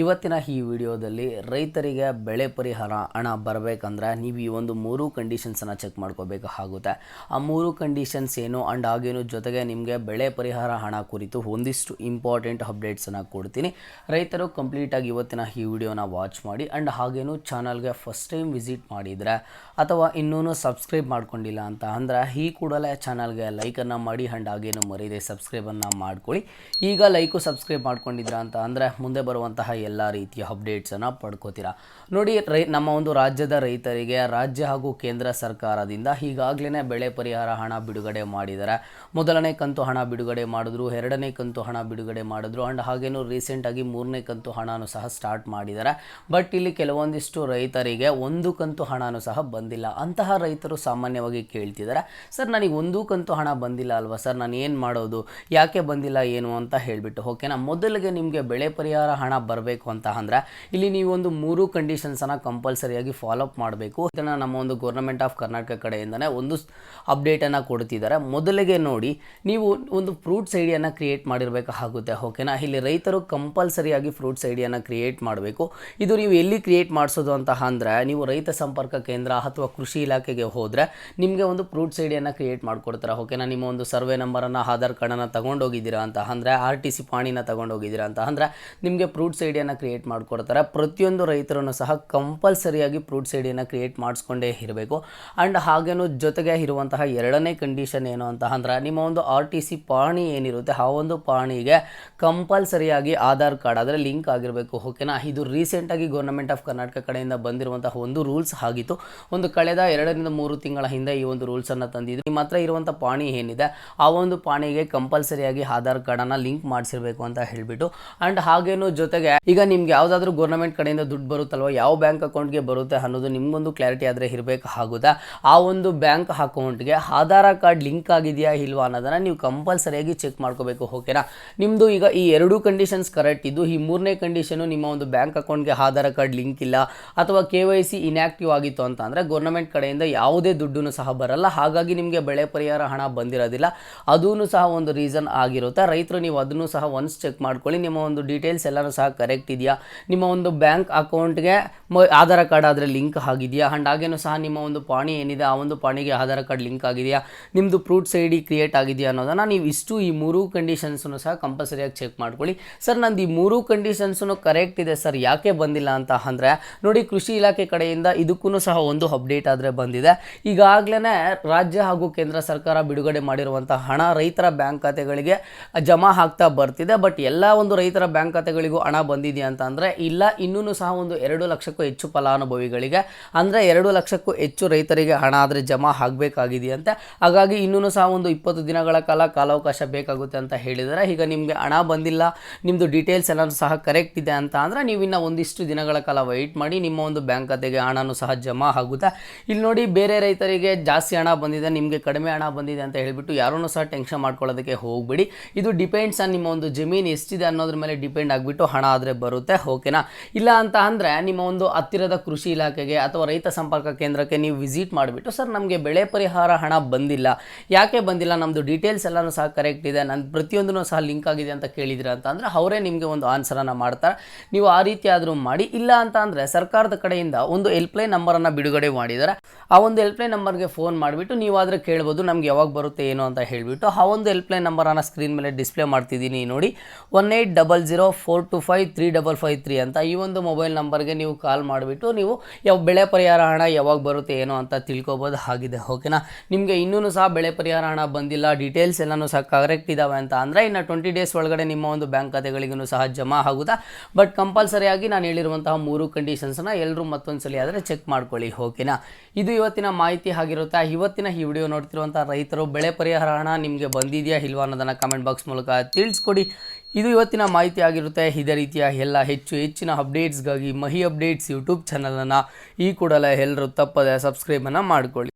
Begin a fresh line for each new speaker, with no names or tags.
ಇವತ್ತಿನ ಈ ವಿಡಿಯೋದಲ್ಲಿ ರೈತರಿಗೆ ಬೆಳೆ ಪರಿಹಾರ ಹಣ ಬರಬೇಕಂದ್ರೆ ನೀವು ಈ ಒಂದು ಮೂರು ಕಂಡೀಷನ್ಸನ್ನು ಚೆಕ್ ಮಾಡ್ಕೋಬೇಕಾಗುತ್ತೆ ಆ ಮೂರು ಕಂಡೀಷನ್ಸ್ ಏನು ಆ್ಯಂಡ್ ಹಾಗೇನು ಜೊತೆಗೆ ನಿಮಗೆ ಬೆಳೆ ಪರಿಹಾರ ಹಣ ಕುರಿತು ಒಂದಿಷ್ಟು ಇಂಪಾರ್ಟೆಂಟ್ ಅಪ್ಡೇಟ್ಸನ್ನು ಕೊಡ್ತೀನಿ. ರೈತರು ಕಂಪ್ಲೀಟಾಗಿ ಇವತ್ತಿನ ಈ ವಿಡಿಯೋನ ವಾಚ್ ಮಾಡಿ ಆ್ಯಂಡ್ ಹಾಗೇನು ಚಾನಲ್ಗೆ ಫಸ್ಟ್ ಟೈಮ್ ವಿಸಿಟ್ ಮಾಡಿದರೆ ಅಥವಾ ಇನ್ನೂ ಸಬ್ಸ್ಕ್ರೈಬ್ ಮಾಡ್ಕೊಂಡಿಲ್ಲ ಅಂತ ಅಂದರೆ ಈ ಕೂಡಲೇ ಚಾನಲ್ಗೆ ಲೈಕನ್ನು ಮಾಡಿ ಆ್ಯಂಡ್ ಹಾಗೇನು ಮರೀದೆ ಸಬ್ಸ್ಕ್ರೈಬನ್ನು ಮಾಡ್ಕೊಳ್ಳಿ. ಈಗ ಲೈಕು ಸಬ್ಸ್ಕ್ರೈಬ್ ಮಾಡ್ಕೊಂಡಿದ್ರ ಅಂತ ಅಂದರೆ ಮುಂದೆ ಬರುವಂತಹ ಎಲ್ಲ ರೀತಿಯ ಅಪ್ಡೇಟ್ಸನ್ನು ಪಡ್ಕೋತೀರಾ? ನೋಡಿ, ರೈ, ನಮ್ಮ ಒಂದು ರಾಜ್ಯದ ರೈತರಿಗೆ ರಾಜ್ಯ ಹಾಗೂ ಕೇಂದ್ರ ಸರ್ಕಾರದಿಂದ ಈಗಾಗಲೇ ಬೆಳೆ ಪರಿಹಾರ ಹಣ ಬಿಡುಗಡೆ ಮಾಡಿದ್ದಾರೆ. ಮೊದಲನೇ ಕಂತು ಹಣ ಬಿಡುಗಡೆ ಮಾಡಿದ್ರು, ಎರಡನೇ ಕಂತು ಹಣ ಬಿಡುಗಡೆ ಮಾಡಿದ್ರು ಆ್ಯಂಡ್ ಹಾಗೇನು ರೀಸೆಂಟಾಗಿ ಮೂರನೇ ಕಂತು ಹಣನೂ ಸಹ ಸ್ಟಾರ್ಟ್ ಮಾಡಿದ್ದಾರೆ. ಬಟ್ ಇಲ್ಲಿ ಕೆಲವೊಂದಿಷ್ಟು ರೈತರಿಗೆ ಒಂದು ಕಂತು ಹಣನೂ ಸಹ ಬಂದಿಲ್ಲ. ಅಂತಹ ರೈತರು ಸಾಮಾನ್ಯವಾಗಿ ಕೇಳ್ತಿದ್ದಾರೆ, ಸರ್, ನನಗೆ ಒಂದು ಕಂತು ಹಣ ಬಂದಿಲ್ಲ ಅಲ್ವಾ? ಸರ್, ನಾನು ಏನು ಮಾಡೋದು? ಯಾಕೆ ಬಂದಿಲ್ಲ, ಏನು? ಅಂತ ಹೇಳಿಬಿಟ್ಟು. ಓಕೆನಾ ಮೊದಲಿಗೆ ನಿಮಗೆ ಬೆಳೆ ಪರಿಹಾರ ಹಣ ಬರಬೇಕು? ಅಂತ ಅಂದ್ರೆ ಇಲ್ಲಿ ನೀವು ಒಂದು ಮೂರು ಕಂಡೀಷನ್ಸನ್ನು ಕಂಪಲ್ಸರಿಯಾಗಿ ಫಾಲೋಅಪ್ ಮಾಡಬೇಕು. ಇದನ್ನು ನಮ್ಮ ಒಂದು ಗೌರ್ಮೆಂಟ್ ಆಫ್ ಕರ್ನಾಟಕ ಕಡೆಯಿಂದನೇ ಒಂದು ಅಪ್ಡೇಟನ್ನು ಕೊಡ್ತಿದ್ದಾರೆ. ಮೊದಲಿಗೆ ನೋಡಿ, ನೀವು ಒಂದು ಫ್ರೂಟ್ಸ್ ಐಡಿಯನ್ನು ಕ್ರಿಯೇಟ್ ಮಾಡಿರಬೇಕಾಗುತ್ತೆ ಓಕೆನಾ ಇಲ್ಲಿ ರೈತರು ಕಂಪಲ್ಸರಿಯಾಗಿ ಫ್ರೂಟ್ಸ್ ಐಡಿಯನ್ನು ಕ್ರಿಯೇಟ್ ಮಾಡಬೇಕು. ಇದು ನೀವು ಎಲ್ಲಿ ಕ್ರಿಯೇಟ್ ಮಾಡಿಸೋದು ಅಂತ ಅಂದರೆ, ನೀವು ರೈತ ಸಂಪರ್ಕ ಕೇಂದ್ರ ಅಥವಾ ಕೃಷಿ ಇಲಾಖೆಗೆ ಹೋದರೆ, ನಿಮಗೆ ಒಂದು ಫ್ರೂಟ್ಸ್ ಐಡಿಯನ್ನು ಕ್ರಿಯೇಟ್ ಮಾಡಿಕೊಡ್ತಾರೆ ಓಕೆನಾ ನಿಮ್ಮ ಒಂದು ಸರ್ವೆ ನಂಬರನ್ನು ಆಧಾರ್ ಕಾರ್ಡನ್ನು ತಗೊಂಡೋಗಿದ್ದೀರಾ ಅಂತ ಅಂದರೆ ಆರ್ ಟಿ ಸಿ ಪಾಣಿನ ತಗೊಂಡೋಗಿದ್ದೀರಾ ಅಂತ ಅಂದರೆ, ನಿಮಗೆ ಫ್ರೂಟ್ಸ್ ಐಡಿಯನ್ನು ಕ್ರಿಯೇಟ್ ಮಾಡಿಕೊಡ್ತಾರೆ. ಪ್ರತಿಯೊಂದು ರೈತರನ್ನು ಸಹ ಕಂಪಲ್ಸರಿಯಾಗಿ ಫ್ರೂಟ್ಸ್ ಐಡಿಯನ್ನು ಕ್ರಿಯೇಟ್ ಮಾಡಿಸ್ಕೊಂಡೇ ಇರಬೇಕು. ಆ್ಯಂಡ್ ಹಾಗೇನು ಜೊತೆಗೆ ಇರುವಂತಹ ಎರಡನೇ ಕಂಡೀಷನ್ ಏನು ಅಂತ ಅಂದ್ರೆ, ನಿಮ್ಮ ಒಂದು ಆರ್ ಟಿ ಸಿ ಪಾಣಿ ಏನಿರುತ್ತೆ, ಆ ಒಂದು ಪಾಣಿಗೆ ಕಂಪಲ್ಸರಿಯಾಗಿ ಆಧಾರ್ ಕಾರ್ಡ್, ಆದರೆ ಲಿಂಕ್ ಆಗಿರಬೇಕು ಓಕೆನಾ ಇದು ರೀಸೆಂಟಾಗಿ ಗೌರ್ಮೆಂಟ್ ಆಫ್ ಕರ್ನಾಟಕ ಕಡೆಯಿಂದ ಬಂದಿರುವಂತಹ ಒಂದು ರೂಲ್ಸ್ ಆಗಿತ್ತು. ಒಂದು ಕಳೆದ ಎರಡರಿಂದ ಮೂರು ತಿಂಗಳ ಹಿಂದೆ ಈ ಒಂದು ರೂಲ್ಸನ್ನು ತಂದಿದ್ದು ನಿಮ್ಮ ಹತ್ರ ಇರುವಂಥ ಪಾಣಿ ಏನಿದೆ, ಆ ಒಂದು ಪಾಣಿಗೆ ಕಂಪಲ್ಸರಿಯಾಗಿ ಆಧಾರ್ ಕಾರ್ಡನ್ನು ಲಿಂಕ್ ಮಾಡಿಸಿರಬೇಕು ಅಂತ ಹೇಳಿಬಿಟ್ಟು. ಆ್ಯಂಡ್ ಹಾಗೇನು ಜೊತೆಗೆ ಈಗ ನಿಮ್ಗೆ ಯಾವುದಾದ್ರೂ ಗೌರ್ಮೆಂಟ್ ಕಡೆಯಿಂದ ದುಡ್ಡು ಬರುತ್ತಲ್ವ? ಯಾವ ಬ್ಯಾಂಕ್ ಅಕೌಂಟ್ಗೆ ಬರುತ್ತೆ ಅನ್ನೋದು ನಿಮ್ಗೊಂದು ಕ್ಲಾರಿಟಿ ಆದರೆ ಇರಬೇಕಾಗುತ್ತಾ ಆ ಒಂದು ಬ್ಯಾಂಕ್ ಅಕೌಂಟ್ಗೆ ಆಧಾರ ಕಾರ್ಡ್ ಲಿಂಕ್ ಆಗಿದೆಯಾ ಇಲ್ವಾ ಅನ್ನೋದನ್ನು ನೀವು ಕಂಪಲ್ಸರಿಯಾಗಿ ಚೆಕ್ ಮಾಡ್ಕೋಬೇಕು ಓಕೆನಾ ನಿಮ್ಮದು ಈಗ ಈ ಎರಡೂ ಕಂಡೀಷನ್ಸ್ ಕರೆಕ್ಟ್ ಇದ್ದು, ಈ ಮೂರನೇ ಕಂಡೀಷನು ನಿಮ್ಮ ಒಂದು ಬ್ಯಾಂಕ್ ಅಕೌಂಟ್ಗೆ ಆಧಾರ ಕಾರ್ಡ್ ಲಿಂಕ್ ಇಲ್ಲ, ಅಥವಾ ಕೆ ವೈ ಸಿ ಇನ್ಯಾಕ್ಟಿವ್ ಆಗಿತ್ತು ಅಂತ ಅಂದರೆ ಗೌರ್ಮೆಂಟ್ ಕಡೆಯಿಂದ ಯಾವುದೇ ದುಡ್ಡು ಸಹ ಬರಲ್ಲ, ಹಾಗಾಗಿ ನಿಮಗೆ ಬೆಳೆ ಪರಿಹಾರ ಹಣ ಬಂದಿರೋದಿಲ್ಲ. ಅದೂ ಸಹ ಒಂದು ರೀಸನ್ ಆಗಿರುತ್ತೆ. ರೈತರು ನೀವು ಅದನ್ನು ಸಹ ಒನ್ಸ್ ಚೆಕ್ ಮಾಡ್ಕೊಳ್ಳಿ, ನಿಮ್ಮ ಒಂದು ಡೀಟೇಲ್ಸ್ ಎಲ್ಲರೂ ಸಹ ಕರೆಕ್ಟ್ ಇದೆಯಾ ನಿಮ್ಮ ಒಂದು ಬ್ಯಾಂಕ್ ಅಕೌಂಟ್ಗೆ ಆಧಾರ್ ಕಾರ್ಡ್ ಆದರೆ ಲಿಂಕ್ ಆಗಿದೆಯಾ? ಆ್ಯಂಡ್ ಹಾಗೇನು ಸಹ ನಿಮ್ಮ ಒಂದು ಪಾಣಿ ಏನಿದೆ, ಆ ಒಂದು ಪಾಣಿಗೆ ಆಧಾರ್ ಕಾರ್ಡ್ ಲಿಂಕ್ ಆಗಿದೆಯಾ? ನಿಮ್ಮದು ಪ್ರೂಫ್ಸ್ ಐ ಡಿ ಕ್ರಿಯೇಟ್ ಆಗಿದೆಯಾ ಅನ್ನೋದನ್ನು ನೀವು ಇಷ್ಟು ಈ ಮೂರು ಕಂಡೀಷನ್ಸನ್ನು ಸಹ ಕಂಪಲ್ಸರಿಯಾಗಿ ಚೆಕ್ ಮಾಡ್ಕೊಳ್ಳಿ. ಸರ್, ನಂದು ಈ ಮೂರು ಕಂಡೀಷನ್ಸನ್ನು ಕರೆಕ್ಟ್ ಇದೆ ಸರ್, ಯಾಕೆ ಬಂದಿಲ್ಲ ಅಂತ ಅಂದರೆ, ನೋಡಿ ಕೃಷಿ ಇಲಾಖೆ ಕಡೆಯಿಂದ ಇದಕ್ಕೂ ಸಹ ಒಂದು ಅಪ್ಡೇಟ್ ಆದರೆ ಬಂದಿದೆ. ಈಗಾಗಲೇ ರಾಜ್ಯ ಹಾಗೂ ಕೇಂದ್ರ ಸರ್ಕಾರ ಬಿಡುಗಡೆ ಮಾಡಿರುವಂಥ ಹಣ ರೈತರ ಬ್ಯಾಂಕ್ ಖಾತೆಗಳಿಗೆ ಜಮಾ ಆಗ್ತಾ ಬರ್ತಿದೆ. ಬಟ್ ಎಲ್ಲ ಒಂದು ರೈತರ ಬ್ಯಾಂಕ್ ಖಾತೆಗಳಿಗೂ ಹಣ ಬಂದಿದೆಯಾ ಅಂತ ಅಂದರೆ, ಇಲ್ಲ ಇನ್ನೂ ಸಹ ಒಂದು ಎರಡು ಲಕ್ಷಕ್ಕೂ ಹೆಚ್ಚು ಫಲಾನುಭವಿಗಳಿಗೆ, ಅಂದರೆ ಎರಡು ಲಕ್ಷಕ್ಕೂ ಹೆಚ್ಚು ರೈತರಿಗೆ ಹಣ ಆದರೆ ಜಮಾ ಆಗಬೇಕಾಗಿದೆಯಂತೆ ಹಾಗಾಗಿ ಇನ್ನೂ ಸಹ ಒಂದು ಇಪ್ಪತ್ತು ದಿನಗಳ ಕಾಲ ಕಾಲಾವಕಾಶ ಬೇಕಾಗುತ್ತೆ ಅಂತ ಹೇಳಿದರೆ ಈಗ ನಿಮಗೆ ಹಣ ಬಂದಿಲ್ಲ ನಿಮ್ಮದು ಡೀಟೇಲ್ಸ್ ಎಲ್ಲರೂ ಸಹ ಕರೆಕ್ಟ್ ಇದೆ ಅಂತ ಅಂದರೆ, ನೀವು ಇನ್ನು ಒಂದಿಷ್ಟು ದಿನಗಳ ಕಾಲ ವೆಯ್ಟ್ ಮಾಡಿ, ನಿಮ್ಮ ಒಂದು ಬ್ಯಾಂಕ್ ಖಾತೆಗೆ ಹಣನೂ ಸಹ ಜಮಾ ಆಗುತ್ತೆ? ಇಲ್ಲಿ ನೋಡಿ, ಬೇರೆ ರೈತರಿಗೆ ಜಾಸ್ತಿ ಹಣ ಬಂದಿದೆ, ನಿಮಗೆ ಕಡಿಮೆ ಹಣ ಬಂದಿದೆ ಅಂತ ಹೇಳಿಬಿಟ್ಟು ಯಾರೂ ಸಹ ಟೆನ್ಷನ್ ಮಾಡ್ಕೊಳ್ಳೋದಕ್ಕೆ ಹೋಗಬೇಡಿ. ಇದು ಡಿಪೆಂಡ್ಸ್ ಆನ್ ನಿಮ್ಮ ಒಂದು ಜಮೀನು ಎಷ್ಟಿದೆ ಅನ್ನೋದ್ರ ಮೇಲೆ ಡಿಪೆಂಡ್ ಆಗಿಬಿಟ್ಟು ಹಣ ಆದರೆ ಬರುತ್ತೆ ಓಕೆನಾ ಇಲ್ಲ ಅಂತ ಅಂದರೆ ನಿಮ್ಮ ಒಂದು ಹತ್ತಿರದ ಕೃಷಿ ಇಲಾಖೆಗೆ ಅಥವಾ ರೈತ ಸಂಪರ್ಕ ಕೇಂದ್ರಕ್ಕೆ ನೀವು ವಿಸಿಟ್ ಮಾಡಿಬಿಟ್ಟು, ಸರ್, ನಮಗೆ ಬೆಳೆ ಪರಿಹಾರ ಹಣ ಬಂದಿಲ್ಲ. ಯಾಕೆ ಬಂದಿಲ್ಲ? ನಮ್ಮದು ಡೀಟೇಲ್ಸ್ ಎಲ್ಲನೂ ಸಹ ಕರೆಕ್ಟ್ ಇದೆ ನನ್ನ ಪ್ರತಿಯೊಂದನ್ನು ಸಹ ಲಿಂಕ್ ಆಗಿದೆ ಅಂತ ಕೇಳಿದಿರ ಅಂತ ಅಂದರೆ ಅವರೇ ನಿಮಗೆ ಒಂದು ಆನ್ಸರನ್ನು ಮಾಡ್ತಾರೆ. ನೀವು ಆ ರೀತಿ ಆದರೂ ಮಾಡಿ, ಇಲ್ಲ ಅಂತ ಅಂದರೆ ಸರ್ಕಾರದ ಕಡೆಯಿಂದ ಒಂದು ಹೆಲ್ಪ್ಲೈನ್ ನಂಬರನ್ನು ಬಿಡುಗಡೆ ಮಾಡಿದ್ದಾರೆ. ಆ ಒಂದು ಹೆಲ್ಪ್ಲೈನ್ ನಂಬರ್ಗೆ ಫೋನ್ ಮಾಡಿಬಿಟ್ಟು ನೀವಾದರೆ ಕೇಳ್ಬೋದು ನಮ್ಗೆ ಯಾವಾಗ ಬರುತ್ತೆ, ಏನು ಅಂತ ಹೇಳಿಬಿಟ್ಟು, ಆ ಒಂದು ಹೆಲ್ಪ್ಲೈನ್ ನಂಬರನ್ನು ಸ್ಕ್ರೀನ್ ಮೇಲೆ ಡಿಸ್ಪ್ಲೇ ಮಾಡ್ತಿದ್ದೀನಿ ನೋಡಿ. One eight double zero four two five three double five three ಅಂತ ಈ ಒಂದು ಮೊಬೈಲ್ ನಂಬರ್ಗೆ ನೀವು ಕಾಲ್ ಮಾಡಿಬಿಟ್ಟು ನೀವು ಯಾವ ಬೆಳೆ ಪರಿಹಾರ ಹಣ ಯಾವಾಗ ಬರುತ್ತೆ ಏನೋ ಅಂತ ತಿಳ್ಕೊಬೋದು ಆಗಿದೆ ಓಕೆನಾ ನಿಮಗೆ ಇನ್ನೂ ಸಹ ಬೆಳೆ ಪರಿಹಾರ ಹಣ ಬಂದಿಲ್ಲ ಡೀಟೇಲ್ಸ್ ಎಲ್ಲನೂ ಸಹ ಕರೆಕ್ಟ್ ಇದ್ದಾವೆ ಅಂತ ಅಂದರೆ ಇನ್ನು ಟ್ವೆಂಟಿ ಡೇಸ್ ಒಳಗಡೆ ನಿಮ್ಮ ಒಂದು ಬ್ಯಾಂಕ್ ಖಾತೆಗಳಿಗೂ ಸಹ ಜಮಾ ಆಗುತ್ತಾ? ಬಟ್ ಕಂಪಲ್ಸರಿಯಾಗಿ ನಾನು ಹೇಳಿರುವಂತಹ ಮೂರು ಕಂಡೀಷನ್ಸ್ನ ಎಲ್ಲರೂ ಮತ್ತೊಂದು ಸಲ ಆದರೆ ಚೆಕ್ ಮಾಡ್ಕೊಳ್ಳಿ ಓಕೆನಾ ಇದು ಇವತ್ತಿನ ಮಾಹಿತಿ ಆಗಿರುತ್ತೆ? ಇವತ್ತಿನ ಈ ವಿಡಿಯೋ ನೋಡ್ತಿರುವಂಥ ರೈತರು ಬೆಳೆ ಪರಿಹಾರ ಹಣ ನಿಮಗೆ ಬಂದಿದೆಯಾ ಇಲ್ವಾ ಅನ್ನೋದನ್ನು ಕಮೆಂಟ್ ಬಾಕ್ಸ್ ಮೂಲಕ ತಿಳಿಸ್ಕೊಡಿ. ಇದು ಇವತ್ತಿನ ಮಾಹಿತಿ ಆಗಿರುತ್ತೆ. ಇದೇ ರೀತಿಯ ಎಲ್ಲ ಹೆಚ್ಚು ಹೆಚ್ಚಿನ ಅಪ್ಡೇಟ್ಸ್ಗಾಗಿ ಮಹಿ ಅಪ್ಡೇಟ್ಸ್ ಯೂಟ್ಯೂಬ್ ಚಾನಲನ್ನು ಈ ಕೂಡಲೇ ಎಲ್ಲರೂ ತಪ್ಪದೆ ಸಬ್ಸ್ಕ್ರೈಬನ್ನು ಮಾಡಿಕೊಳ್ಳಿ.